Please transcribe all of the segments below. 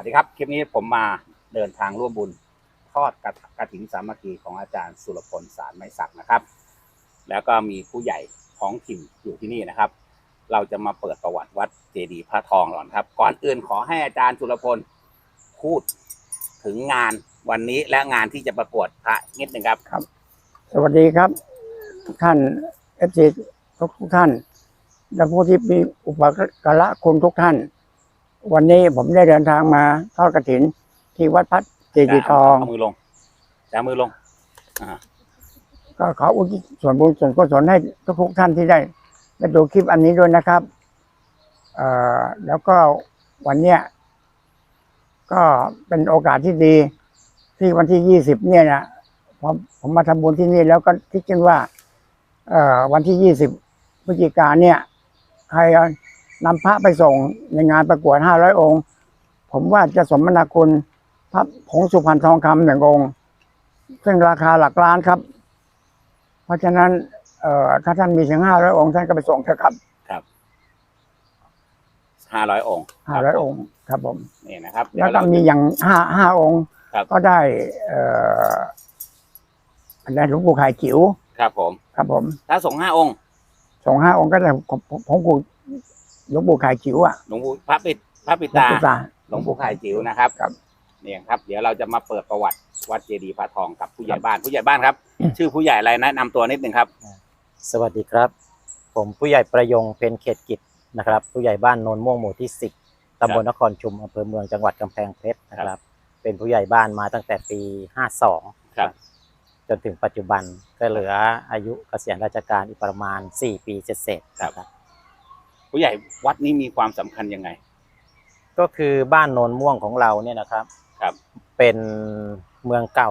วัสดีครับ คลิปนี้ผมมาเดินทางร่วมบุญทอดกระกระถิ่นสามัคคีของอาจารย์สุรพลสารไม้ศักดิ์นะครับ แล้วก็มีผู้ใหญ่ท้องถิ่นอยู่ที่นี่นะครับ เราจะมาเปิดประวัติวัดเจดีย์พระทองก่อนครับ ก่อนอื่นขอให้อาจารย์สุรพลพูดถึงงานวันนี้และงานที่จะประกวดพระนิดหนึ่งครับสวัสดีครับ ทุกท่านเอฟซีทุกทุกท่านและผู้ที่มีอุปการะคุณทุกท่าน วันนี้ผมได้เดินทางมาทอดกระถิน ที่วัดพัดเจดีย์ทองเอามือลงจะเอามือลงอ่าก็ขออุทิศส่วนบุญส่วนกุศลให้ทุกทุกท่านที่ได้ได้ดูคลิปอันนี้ด้วยนะครับเอ่อแล้วก็วันเนี้ยก็เป็นโอกาสที่ดี ที่วันที่ยี่สิบเนี่ยนะผมผมมาทำบุญที่นี่แล้วก็คิดกันว่า เอ่อวันที่ยี่สิบพฤศจิกาเนี่ย ใครเอา นำพระไปส่งในงานประกวดห้าร้อยองค์ ผมว่าจะสมนาคุณพระผงสุพรรณทองคำหนึ่งองค์ ซึ่งราคาหลักล้านครับ เพราะฉะนั้นเอ่อถ้าท่านมีถึงห้าร้อยองค์ท่านก็ไปส่งเถอะครับห้าร้อยองค์ห้าร้อยองค์ ครับผมนี่นะครับแล้วก็เดี๋ยเรามีอย่างห้าห้าองค์ครับก็ได้ เอ่ออันนั้นหลวงปู่ขายจิ๋วครับผม ครับผม ถ้าส่งห้าองค์ ส่งห้าองค์ก็ได้ผมผมผมกู หลวงปู่ขายจิ๋วอะหลวงปู่พระปิดพระปิหลวงตาปู่ตา หลวงปู่ไข่จิ๋วนะครับครับ เนี่ยครับ เดี๋ยวเราจะมาเปิดประวัติวัดเจดีย์พระทองกับผู้ใหญ่บ้านผู้ใหญ่บ้านครับ ชื่อผู้ใหญ่อะไรแนะนำตัวนิดนึงครับ สวัสดีครับ ผมผู้ใหญ่ประยงเพนเขตกิจนะครับ ผู้ใหญ่บ้านโนนม่วงหมู่ที่สิบตำบลนครชุมอำเภอเมืองจังหวัดกำแพงเพชรนะครับเป็นผู้ใหญ่บ้านมาตั้งแต่ปีห้าสองครับ จนถึงปัจจุบันก็เหลืออายุเกษียณราชการอีกประมาณสี่ปีเศษๆนะครับ ผู้ใหญ่วัดนี้มีความสำคัญยังไง ก็คือบ้านโนนม่วงของเราเนี่ยนะครับครับ เป็นเมืองเก่า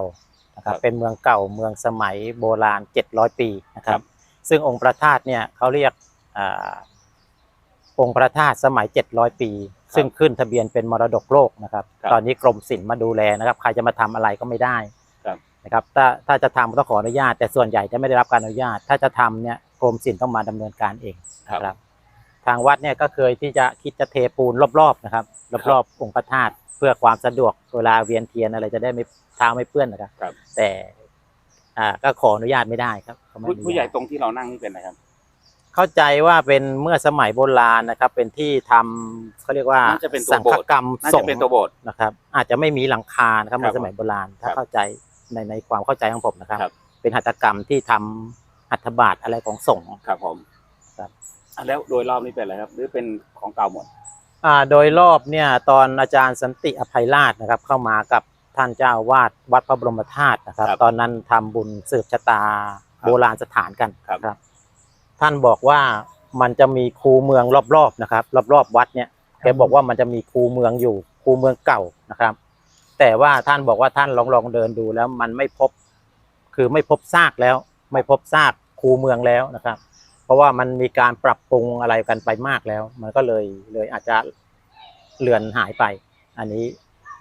นะครับครับเป็นเมืองเก่าเมืองสมัยโบราณ 700 ปีนะคครัรับบซึ่งองค์พระธาตุเนี่ยเขาเรียกอ่าองค์พระธาตุสมัย 700 ปี ซึ่งขึ้นทะเบียนเป็นมรดกโลกนะครับครับตอนนี้กรมศิลป์มาดูแลนะครับ ใครจะมาทำอะไรก็ไม่ได้ครับนะครับ ถ้าถ้าจะทำต้องขออนุญาต แต่ส่วนใหญ่จะไม่ได้รับการอนุญาต ถ้าจะทำเนี่ยกรมศิลป์ต้องมาดำเนินการเองนะครับ ทางวัดเนี่ยก็เคยที่จะคิดจะเทปูนรอบๆนะครับรอบๆองค์พระธาตุเพื่อความสะดวกเวลาเวียนเทียนอะไรจะได้ไม่เท้าไม่เปื้อนนะครับ ครับ แต่อ่าก็ขออนุญาตไม่ได้ครับเขาไม่ผู้อนุญาต ผู้ใหญ่ตรงที่เรานั่งนี่เป็นอะไรครับเข้าใจว่าเป็นเมื่อสมัยโบราณนะครับ เป็นที่ทำเขาเรียกว่าน่าจะเป็นตัวสังโบฆสถ์กรรมน่าสจะงเป็นฆ์ตัวโบสถ์ นะครับ อาจจะไม่มีหลังคานะครับครัในบสมัยโบราณ ถ้าครับเข้าใจในในความเข้าใจของผมนะครับ ครับ เป็นหัตถกรรมที่ทำหัตถบาทอะไรของสงฆ์ครับผม ครับอะ แล้วโดยรอบนี้เป็นอะไรครับ หรือเป็นของเก่าหมด อ่าโดยรอบเนี่ยตอนอาจารย์สันติอภัยราชนะครับ เข้ามากับท่านเจ้าวาดวัดพระบรมธาตุนะครับ ครับตอนนั้นทำบุญสืบชะตาครับโบราณสถานกันครับ ครับ ท่านบอกว่ามันจะมีคูเมืองรอบๆนะครับ รอบๆวัดเนี่ยแกบอกว่ามันจะมีคูเมืองอยู่คูเมืองเก่านะครับ แต่ว่าท่านบอกว่าท่านลองลองเดินดูแล้วมันไม่พบ คือไม่พบซากแล้ว ไม่พบซากคูเมืองแล้วนะครับเพ ราะว่ามันมีการปรับปรุงอะไรกันไปมากแล้ว มันก็เลยเลยอาจจะเลือนหายไป อันนี้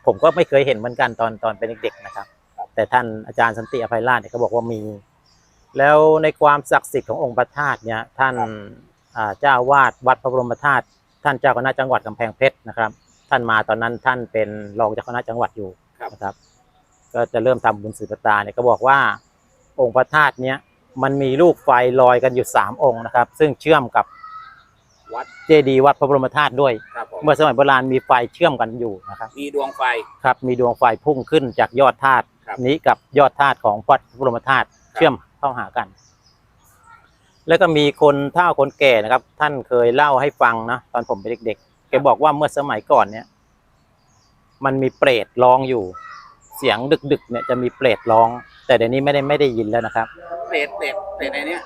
ผมก็ไม่เคยเห็นเหมือนกันตอนตอนเป็นเด็กๆนะครับ แต่ท่านอาจารย์สันติอภัยราชเนี่ยก็บอกว่ามี แล้วในความศักดิ์สิทธิ์ขององค์พระธาตุเนี่ยท่านเจ้าวาดวัดพระบรมธาตุท่านเจ้าคณะจังหวัดกำแพงเพชรนะครับ ท่านมาตอนนั้นท่านเป็นรองเจ้าคณะจังหวัดอยู่ครับนะครับ ก็จะเริ่มทำบุญสืบตาเนี่ยก็บอกว่าองค์พระธาตุเนี้ย มันมีลูกไฟลอยกันอยู่สามองค์นะครับ ซึ่งเชื่อมกับวัดเจดีย์วัดพระบรมธาตุด้วย ครับผมเมื่อสมัยโบราณมีไฟเชื่อมกันอยู่นะครับมีดวงไฟ ครับ มีดวงไฟพุ่งขึ้นจากยอดธาตุครับ นี้กับยอดธาตุของวัดพระบรมธาตุครับเชื่อมเข้าหากัน แล้วก็มีคนเฒ่าคนแก่นะครับ ท่านเคยเล่าให้ฟังนะตอนผมเป็นเด็กๆแกบอกว่าเมื่อสมัยก่อนเนี่ย มันมีเปรตร้องอยู่ เสียงดึกๆเนี่ยจะมีเปรตร้อง แต่เดี๋ยวนี้ไม่ได้ไม่ได้ยินแล้วนะครับเปรตเปรตเปรตในเนี้ย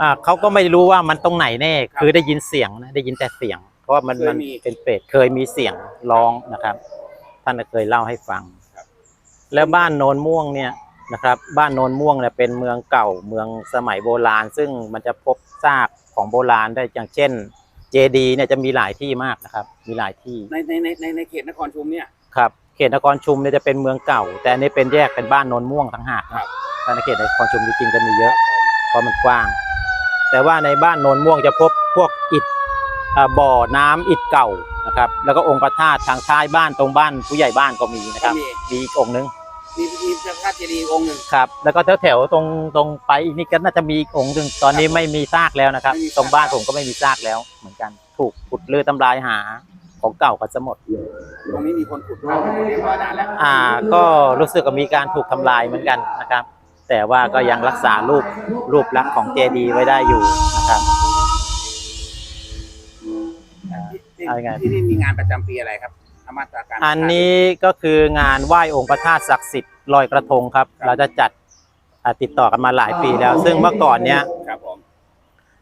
อ่าเขาก็ไม่รู้ว่ามันตรงไหนแน่ครับคือได้ยินเสียงนะได้ยินแต่เสียง เพราะว่ามันเคยมันมีเป็นเปรตเคยมีเสียงร้องนะครับ ท่านเคยเล่าให้ฟังครับแล้วบ้านโนนม่วงเนี่ยนะครับ บ้านโนนม่วงเนี่ยเป็นเมืองเก่าเมืองสมัยโบราณ ซึ่งมันจะพบซากของโบราณได้อย่างเช่น เจดีย์เนี่ยจะมีหลายที่มากนะครับ มีหลายที่ในในในในในเขตนครชุมเนี่ยครับ เขตนครชุมเนี่ยจะเป็นเมืองเก่า แต่อันนี้เป็นแยกเป็นบ้านโนนม่วงต่างหากครันะบถ้าในเขตนครชุมจริงๆจะมีเยอะเพราะมันกว้าง แต่ว่าในบ้านโนนม่วงจะพบพวกอิฐอ่าบ่อน้ำอิฐเก่านะครับ แล้วก็องค์พระธาตุทางท้ายบ้านตรงบ้านผู้ใหญ่บ้านก็มีนะคก็รับมี มีอีกองค์นึงมีมีพระธาตุเจดีย์องค์หนึ่ง ครับ แล้วก็แถวๆตรงตรงไปอีกนี่ก็น่าจะมีอีกองค์หนึ่งตอนนี้ไม่มีซากแล้วนะครับ ไม่มีซาก ตรงบ้านผมก็ไม่มีซากแล้วเหมือนกัน ถูกขุดเลือทำลายหา ของเก่ากันซะหมด ตรงนี้มีคนขุดพระเรียบร้อยนานแล้วอ่าก็รู้สึกว่ามีการถูกทำลายเหมือนกันนะครับ แต่ว่าก็ยังรักษารูปรูปลักษณ์ของเจดีย์ไว้ได้อยู่นะครับ อ่าที่เอายังไง ที่นี่มีงานประจำปีอะไรครับธรรมาตราการอันนี้ก็คืองานไหว้องค์พระธาตุศักดิ์สิทธิ์ลอยกระทงครับ เราจะจัดอ่าติดต่อกันมาหลายปีแล้ว ซึ่งเมื่อก่อนเนี้ยครับผม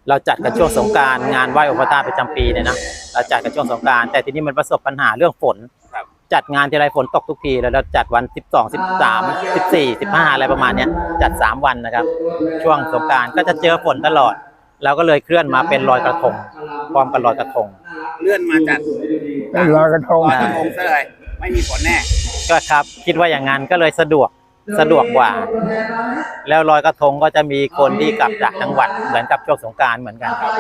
เราจัดกันช่วงสงกรารงานไหว้องค์พระธาตุประจำปีเนี่ยนะเราจัดกันช่วงสงกรารแต่ทีนี้มันประสบปัญหาเรื่องฝนครับจัดงานทีไรฝนตกทุกทีแล้วเราจัดวัน 12 13 14 15 อะไรประมาณเนี้ยจัด 3 วันนะครับ ช่วงสงกรารก็จะเจอฝนตลอด เราก็เลยเคลื่อนมาเป็นลอยกระทงพร้อมกันลอยกระทง เลื่อนมาจัดเป็นลอยกระทงลอยกระทงซะเลยไม่มีฝนแน่ก็ครับ คิดว่าอย่างนั้นก็เลยสะดวก สะดวกกว่า แล้วลอยกระทงก็จะมีคนที่กลับจากจังหวัดเหมือนกับช่วงสงการเหมือนกันครับ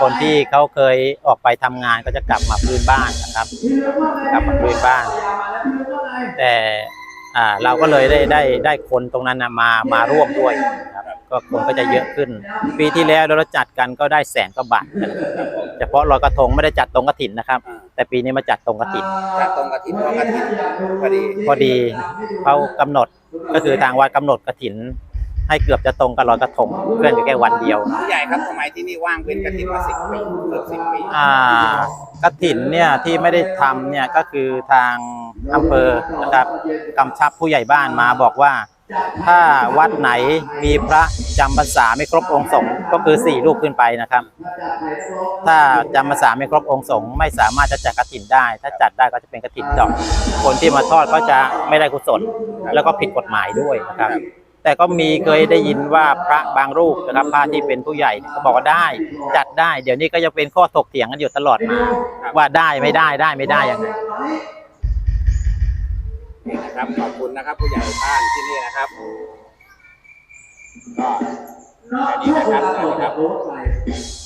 คนที่เขาเคยออกไปทำงานก็จะกลับมาพื้นบ้านนะครับ กลับมาพื้นบ้าน แต่อ่าเราก็เลยได้ได้ได้คนตรงนั้นนะมามาร่วมด้วยครับก็คนก็จะเยอะขึ้น ปีที่แล้วเราจัดกันก็ได้แสนกว่าบาทเฉพาะลอยกระทงไม่ได้จัดตรงกระถินนะครับ แต่ปีนี้มาจัดตรงกระถิน จัดตรงกระถิ่นตรงกระถิ่นพอดีพอดีเขากำหนดก็คือทางวัดกำหนดกระถิน ให้เกือบจะตรงกับลอยกระทงเพื่อนอยู่แค่วันเดียว ผู้ใหญ่ครับทำไมที่นี่ว่างเป็นกระถิ่นมาสิบปีเกือบสิบปีอ่ากระถินเนี่ยที่ไม่ได้ทำเนี่ยก็คือทางอำเภอนะครับกำชับผู้ใหญ่บ้านมาบอกว่า ถ้าวัดไหนมีพระจำพรรษาไม่ครบองค์สงฆ์ก็คือสี่รูปขึ้นไปนะครับ ถ้าจำพรรษาไม่ครบองค์สงฆ์ไม่สามารถจะจัดกระถินได้ ถ้าจัดได้ก็จะเป็นกระถินดอก คนที่มาทอดก็จะไม่ได้กุศลแล้วก็ผิดกฎหมายด้วยนะครับ แต่ก็มีเคยได้ยินว่าพระบางรูปนะครับพระที่เป็นผู้ใหญ่ก็บอกว่าได้ จัดได้ เดี๋ยวนี้ก็ยังเป็นข้อถกเถียงกันอยู่ตลอดมาว่าได้ไม่ได้ได้ไม่ได้ยังไง นะครับขอบคุณนะครับ ผู้ใหญ่บ้านที่นี่นะครับ ก็แค่นี้นะครับสวัสดีครับ